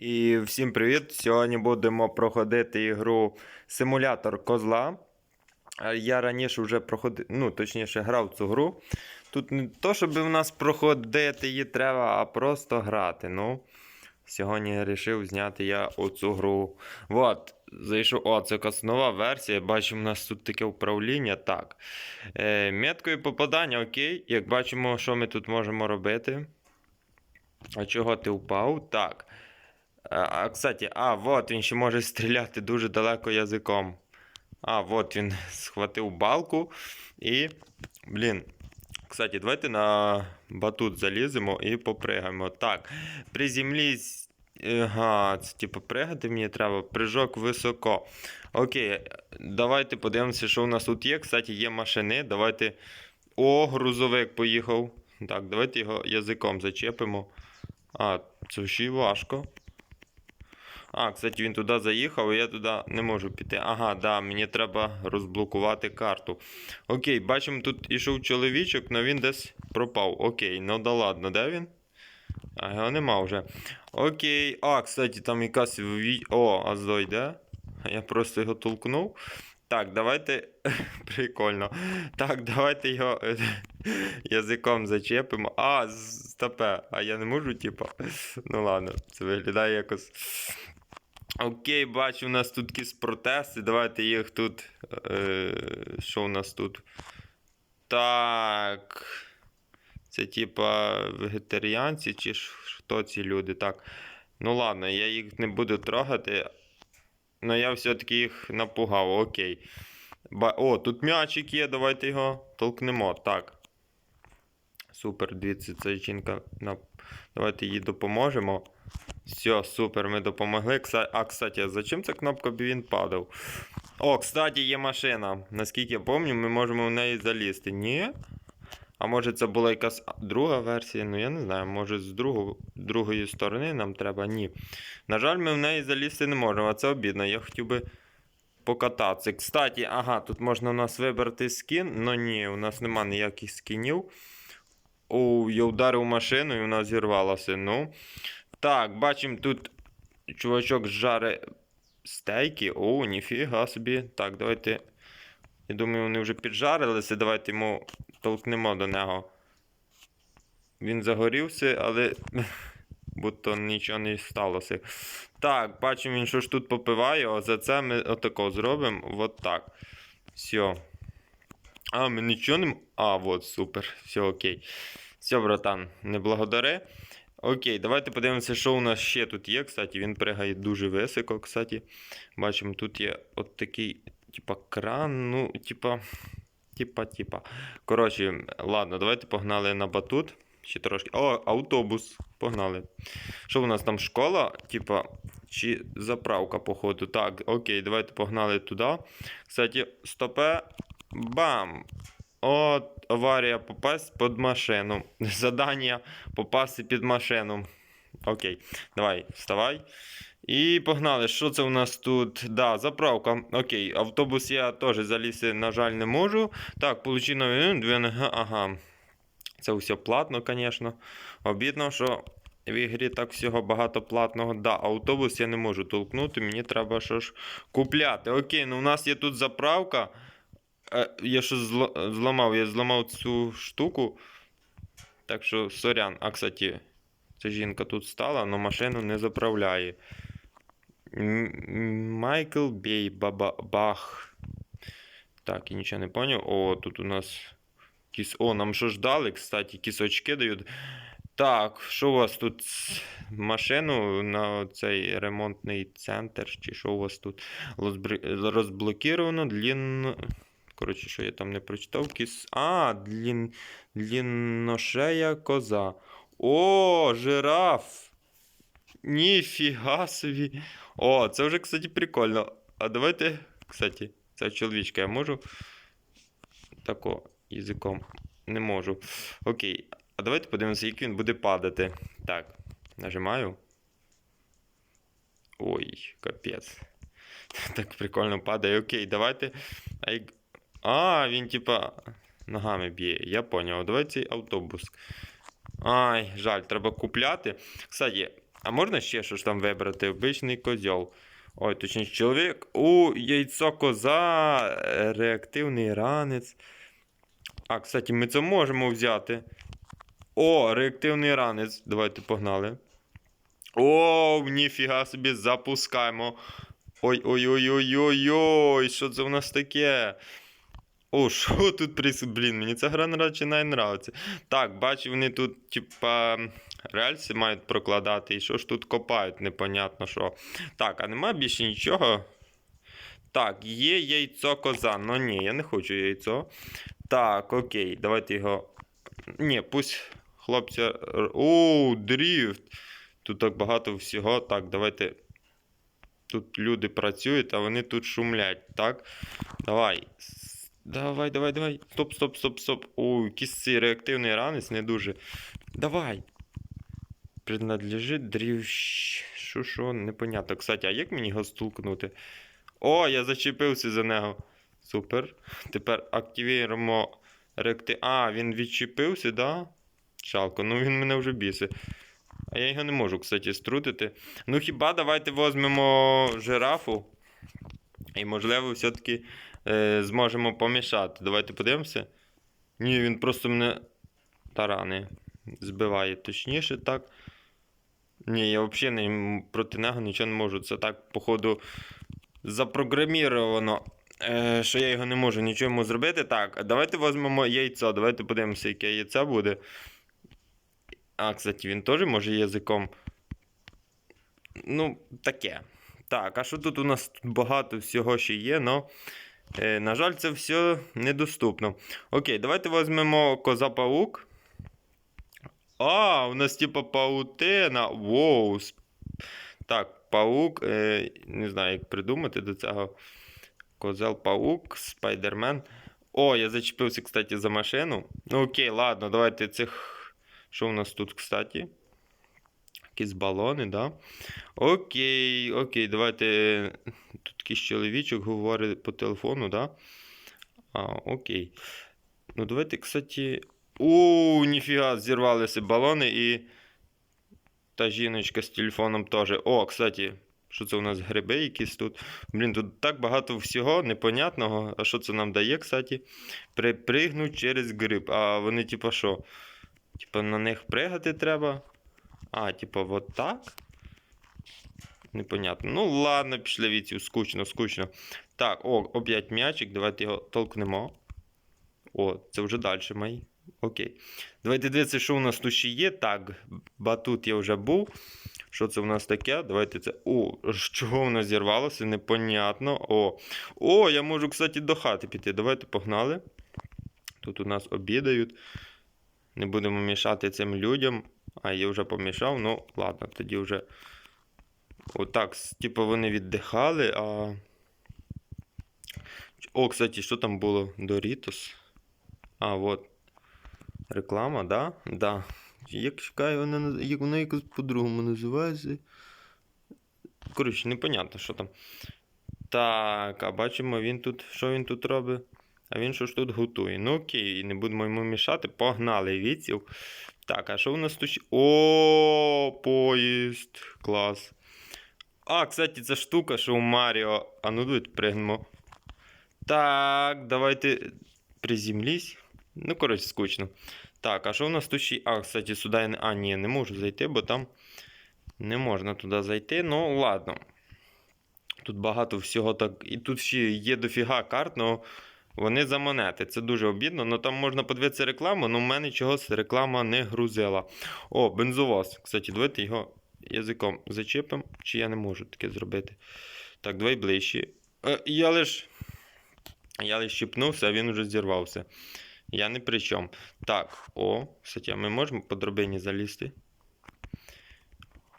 І всім привіт! Сьогодні будемо проходити ігру Симулятор козла. Я раніше вже проходив, ну, точніше, грав цю гру. Тут не то, щоб в нас проходити її треба, а просто грати. Ну, сьогодні вирішив зняти я оцю гру. От, зайшов. О, це якась нова версія. Бачимо, у нас тут таке управління. Так. Е, меткою попадання, окей. Як бачимо, що ми тут можемо робити. А чого ти впав? Так. А, кстати, а, вот він ще може стріляти дуже далеко язиком. А, вот він схватив балку і. Блін. Кстати, давайте на батут заліземо і попригаємо. Так. Приземлись. Ага, це типу пригати мені треба. Прыжок високо. Окей, давайте подивимося, що у нас тут є. Кстати, є машини. Давайте. О, грузовик поїхав. Так, давайте його язиком зачепимо. А, це ще й важко. А, кстати, він туди заїхав, і я туди не можу піти. Ага, да, мені треба розблокувати карту. Окей, бачимо, тут ішов чоловічок, але він десь пропав. Окей, ну да ладно, де він? А його нема вже. Окей. А, кстати, там якась ві... О, а зойде. Я просто його толкнув. Так, давайте. Прикольно. Так, давайте його язиком зачепимо. А, стопе. А я не можу, типа. Ну ладно, це виглядає якось. Окей, бачу, у нас тут якісь протести. Давайте їх тут. Е, що у нас тут? Так. Це типа вегетаріанці чи ж хто ці люди? Так. Ну ладно, я їх не буду трогати. Ну я все-таки їх напугав, окей. Ба... О, тут м'ячик є, давайте його толкнемо. Так. Супер, дивіться, ця жінка. Давайте їй допоможемо. Все, супер, ми допомогли. А, кстати, зачем ця кнопка, він падав? О, кстати, є машина. Наскільки я пам'ятаю, ми можемо в неї залізти. Ні? А може це була якась друга версія? Ну я не знаю, може з другого, другої сторони нам треба? Ні. На жаль, ми в неї залізти не можемо, а це обідно. Я хотів би покататися. Кстати, ага, тут можна у нас вибрати скін. Ну ні, у нас нема ніяких скінів. О, я вдарив машину і вона зірвалася. Ну. Так, бачимо тут чувачок жаре стейки. О, ніфіга собі. Так, давайте. Я думаю, вони вже піджарилися. Давайте йому толкнемо до нього. Він загорівся, але будто нічого не сталося. Так, бачимо, він що ж тут попиває, а за це ми отако зробимо. От так. Все. А, ми нічого не. А, от, супер. Все окей. Все, братан, не благодари. Окей, давайте подивимося, що у нас ще тут є. Кстати, він пригає дуже високо. Кстати, бачимо, тут є от такий, типа, кран. Ну, типа. Типа, типа. Коротше, ладно, давайте погнали на батут. Ще трошки. О, автобус. Погнали. Що у нас там школа? Типа, чи заправка, походу. Так, окей, давайте погнали туди. Кстати, стопе. Бам! От, аварія попасть під машину. Задання попасти під машину. Окей, давай, вставай. І погнали. Що це у нас тут? Да, заправка. Окей, автобус я теж залізти, на жаль, не можу. Так, получено. Ага. Це все платно, звісно. Обідно, що в ігрі так всього багато платного. Да, автобус я не можу толкнути, мені треба що ж купляти. Окей, ну у нас є тут заправка. Я щось зламав, я зламав цю штуку. Так що, сорян. А, кстати, ця жінка тут стала, але машину не заправляє. Майкл Бей Баба. Так, я нічого не поняв. О, тут у нас. Кіс... О, нам що ж дали, кстати, кісочки дають. Так, що у вас тут? Машину на цей ремонтний центр, чи що у вас тут? Розблокіровано длінно. Коротше, що я там не прочитав. Кіс... А, длін... длінношея коза. О, жираф! Ніфіга собі. О, це вже, кстати, прикольно. А давайте, кстати, це чоловічка, я можу. Тако, язиком. Не можу. Окей. А давайте подивимося, як він буде падати. Так, нажимаю. Ой, капець. Так прикольно падає. Окей, давайте. А він типа ногами б'є. Я поняв. Давайте цей автобус. Ай, жаль, треба купляти. Кстати, А можна ще що ж там вибрати? Обичний козьол. Ой, точніше, чоловік. У, яйцо коза, реактивний ранець. А, кстати, ми це можемо взяти. О, реактивний ранець. Давайте погнали. О, ніфіга собі, запускаємо. Ой-ой-ой-ой-ой-ой, що це в нас таке? О, що тут прис... Блін, мені ця гра починає нравиться. Так, бачу, вони тут, типа, рельси мають прокладати. І що ж тут копають, непонятно що. Так, а нема більше нічого. Так, є яйцо коза. Ну ні, я не хочу яйцо. Так, окей, давайте його. Ні, пусть хлопця. р- О, дріфт. Тут так багато всього. Так, давайте. Тут люди працюють, а вони тут шумлять, так? Давай. Давай, давай, давай. Стоп, стоп, стоп, стоп. О, якийсь цей реактивний ранець не дуже. Давай. Принадлежить дрівщ. Що, що, непонятно. Кстати, а як мені його стулкнути? О, я зачепився за нього. Супер. Тепер активуємо реакти. А, він відчепився, да? Жалко, ну він мене вже бісить. А я його не можу, кстати, струтити. Ну хіба давайте візьмемо жирафу. І, можливо, все-таки е, зможемо помішати. Давайте подивимося. Ні, він просто мене тарани збиває. Точніше, так. Ні, я взагалі не, проти нього нічого не можу. Це так, походу, запрограміровано, е, що я його не можу нічого йому зробити. Так, давайте візьмемо яйцо. Давайте подивимося, яке яйце буде. А, кстати, він теж може язиком. Ну, таке. Так, а що тут у нас багато всього ще є, но. Е, на жаль, це все недоступно. Окей, давайте візьмемо коза-паук. А, у нас типа паутина. Воу. Так, паук. Е, не знаю, як придумати до цього. Козел-паук, спайдермен. О, я зачепився, кстати, за машину. Ну окей, ладно, давайте цих. Що у нас тут, кстати? Якісь балони, да? Окей, окей, давайте. Тут якийсь чоловічок говорить по телефону, да? А, окей. Ну, давайте, кстати. У, ніфіга, зірвалися балони і. Та жіночка з телефоном теж. О, кстати, що це у нас гриби якісь тут? Блін, тут так багато всього непонятного. А що це нам дає, кстати? Припригнуть через гриб. А вони, типа, що? Типа на них пригати треба. А, типа, вот так? Непонятно. Ну, ладно, пішли від. Скучно, скучно. Так, о, опять м'ячик, давайте його толкнемо. О, це вже далі мої. Окей. Давайте дивитися, що у нас тут ще є. Так, батут я вже був. Що це у нас таке? Давайте це. О, чого воно зірвалося? Непонятно. О, О, я можу, кстати, до хати піти. Давайте погнали. Тут у нас обідають. Не будемо мішати цим людям. А я вже помішав, ну ладно, тоді вже. Отак, типу вони віддихали, а. О, кстати, що там було? Doritos. А, от. Реклама, да? Да. Як чекаю, вона, як вона якось по-другому називається. Коротше, непонятно, що там. Так, а бачимо, він тут. Що він тут робить? А він що ж тут готує? Ну окей, не будемо йому мішати. Погнали віців. Так, а що у нас тут? О, поїзд. Клас. А, кстати, ця штука, що у Маріо. А ну тут пригнемо. Так, давайте приземлись. Ну, коротше, скучно. Так, а що у нас тут ще? А, кстати, сюди я не. А, ні, не можу зайти, бо там не можна туди зайти. Ну, ладно. Тут багато всього так. І тут ще є дофіга карт, но вони за монети. Це дуже обідно. Ну там можна подивитися рекламу, але в мене чогось реклама не грузила. О, бензовоз. Кстати, давайте його язиком зачепимо, чи я не можу таке зробити. Так, давай ближче. Е, я лиш. Я лиш щипнувся, а він вже зірвався. Я не при чому. Так, о, кстати, ми можемо по драбині залізти?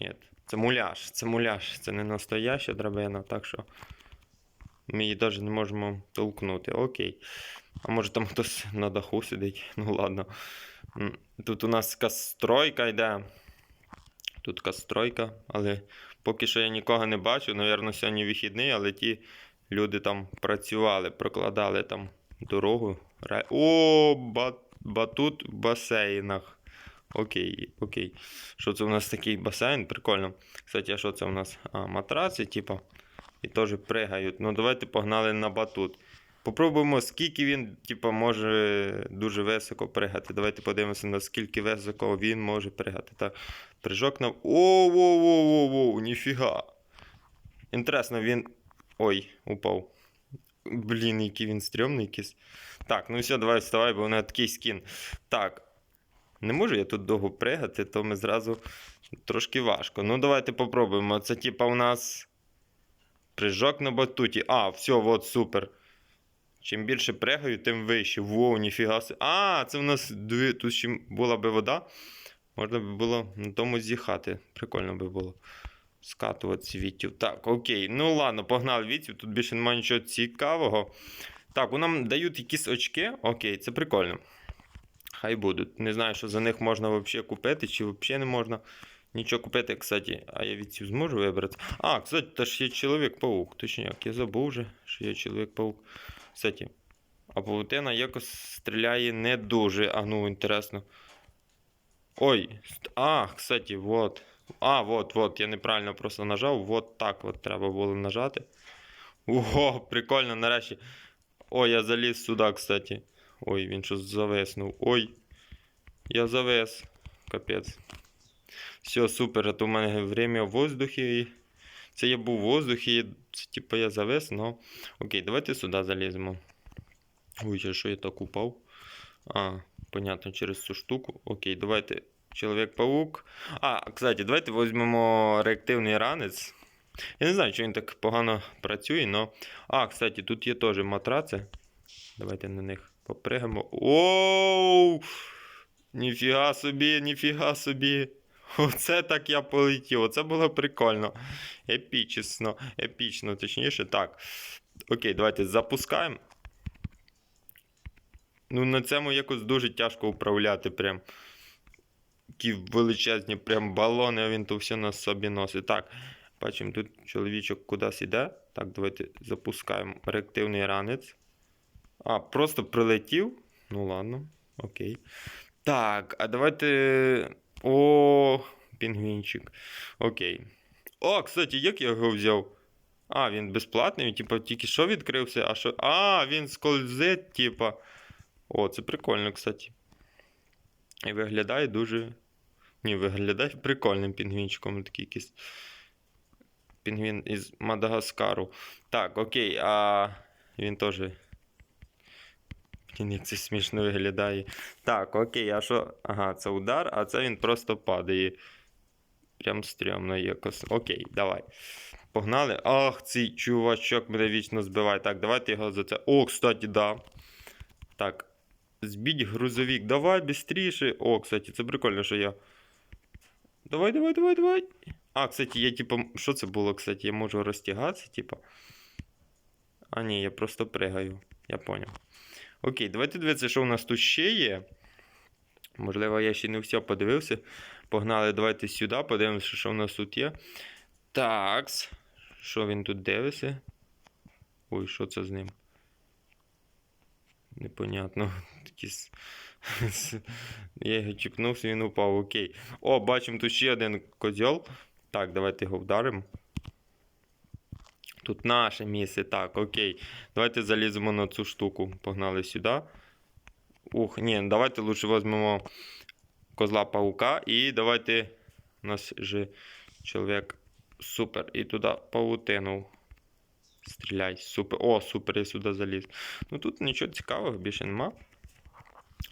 Ні. Це муляж, це муляж, це не настояща драбина, так що ми її навіть не можемо толкнути. Окей. А може там хтось на даху сидить? Ну ладно. Тут у нас кастройка йде. Тут кастройка, але поки що я нікого не бачу. Навірно, сьогодні вихідний, але ті люди там працювали, прокладали там дорогу. О, ба- батут в басейнах. Окей, окей. Що це у нас такий басейн? Прикольно. Кстати, а що це у нас? А, матраци, типа. І теж пригають. Ну, давайте погнали на батут. Попробуємо, скільки він, типа, може дуже високо пригати. Давайте подивимося, наскільки високо він може пригати. Так, прыжок на. О-воу-воу-воу-воу, ніфіга. Інтересно, він. Ой, упав. Блін, який він стрьомний якийсь. Так, ну все, давай вставай, бо у мене такий скін. Так. Не можу я тут довго пригати, то ми зразу трошки важко. Ну, давайте попробуємо. Це типа у нас. Прыжок на батуті. А, все, от супер. Чим більше пригаю, тим вище. Воу, ніфіга. А, це у нас дві... тут ще була би вода. Можна би було на тому з'їхати. Прикольно би було. Скатувати світів. Так, окей. Ну ладно, погнали вітів. Тут більше немає нічого цікавого. Так, нам дають якісь очки. Окей, це прикольно. Хай будуть. Не знаю, що за них можна взагалі купити, чи взагалі не можна нічого купити, кстати. А я від зможу вибрати. А, кстати, та ж є чоловік-паук. Точняк, я забув вже, що є чоловік-паук. Кстати, а паутина якось стріляє не дуже. А ну, інтересно. Ой, а, кстати, вот. А, вот, вот, я неправильно просто нажав. Вот так от треба було нажати. Ого, прикольно, нарешті. Ой, я заліз сюди, кстати. Ой, він щось зависнув. Ой. Я завис. Капець. Все, супер, а то в мене время в воздухі. Це я був в воздухі, це типу я завис, но. Окей, давайте сюди заліземо. Ой, я що я так упав? А, понятно, через цю штуку. Окей, давайте. Чоловік-паук. А, кстати, давайте візьмемо реактивний ранець. Я не знаю, чи він так погано працює, но. А, кстати, тут є теж матраци. Давайте на них попригаємо. Оу! Ніфіга собі, ніфіга собі. Оце так я полетів. Оце було прикольно. Епічно, епічно, точніше. Так. Окей, давайте запускаємо. Ну, на цьому якось дуже тяжко управляти. Прям. Такі величезні прям балони, а він то все на собі носить. Так, бачимо, тут чоловічок кудись іде. Так, давайте запускаємо реактивний ранець. А, просто прилетів. Ну ладно, окей. Так, а давайте. О, пінгвінчик. Окей. О, кстати, як я його взяв? А, він безплатний, типа, тільки що відкрився, а що. А, він скользить, типа. О, це прикольно, кстати. І виглядає дуже. Ні, виглядає прикольним пінгвінчиком. Такий якийсь. Пінгвін із Мадагаскару. Так, окей, а він теж. Як це смішно виглядає. Так, окей, а що? Ага, це удар, а це він просто падає. Прям стрьомно якось. Окей, давай. Погнали. Ах, цей чувачок мене вічно збиває. Так, давайте його за це. О, кстати, да. Так. Збіть грузовик. Давай швидше. О, кстати, це прикольно, що я. Давай, давай, давай, давай. А, кстати, я типа. Що це було, кстати? Я можу розтягатися, типа. А, ні, я просто пригаю. Я поняв. Окей, давайте дивитися, що у нас тут ще є. Можливо, я ще не все подивився. Погнали, давайте сюди, подивимося, що у нас тут є. Такс. Що він тут дивиться? Ой, що це з ним? Непонятно. Я його чіпнувся, він упав. Окей. О, бачимо тут ще один козьол. Так, давайте його вдаримо. Тут наше місце. Так, окей. Давайте заліземо на цю штуку. Погнали сюди. Ух, ні, давайте лучше візьмемо козла паука і давайте у нас же чоловік супер. І туди паутину. Стріляй, супер. О, супер, я сюди заліз. Ну тут нічого цікавого більше нема.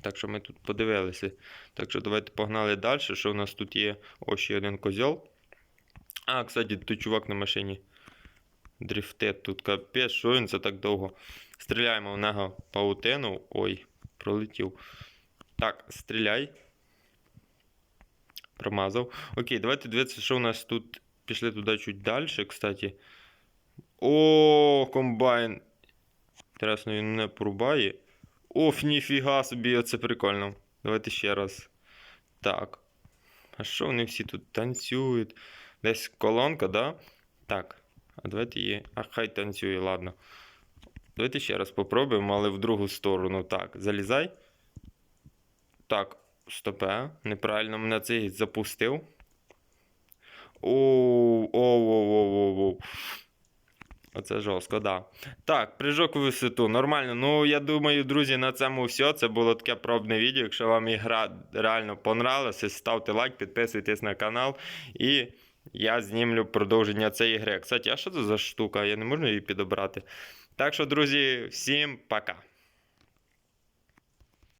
Так що ми тут подивилися. Так що давайте погнали далі. Що у нас тут є? О, ще один козьол. А, кстати, той чувак на машині. Дрифтет тут капець, що він це так довго? Стріляємо в нього паутину. Ой, пролетів. Так, стріляй. Промазав. Окей, давайте дивитися, що у нас тут. Пішли туди чуть далі, кстати. О, комбайн. Інтересно, він мене порубає. Оф, ніфіга собі, оце прикольно. Давайте ще раз. Так. А що вони всі тут танцюють? Десь колонка, да? Так. А давайте її. А хай танцює, ладно. Давайте ще раз попробуємо, але в другу сторону. Так, залізай. Так. Стопе, неправильно мене цей запустив. Оу, оу, оу, оу, оу. Оце жорстко, да. Так, прыжок у висоту. Нормально. Ну, я думаю, друзі, на цьому все. Це було таке пробне відео. Якщо вам ігра реально понравилася, ставте лайк, підписуйтесь на канал. І я знімлю продовження цієї гри. Кстати, а що це за штука? Я не можу її підобрати. Так що, друзі, всім пока.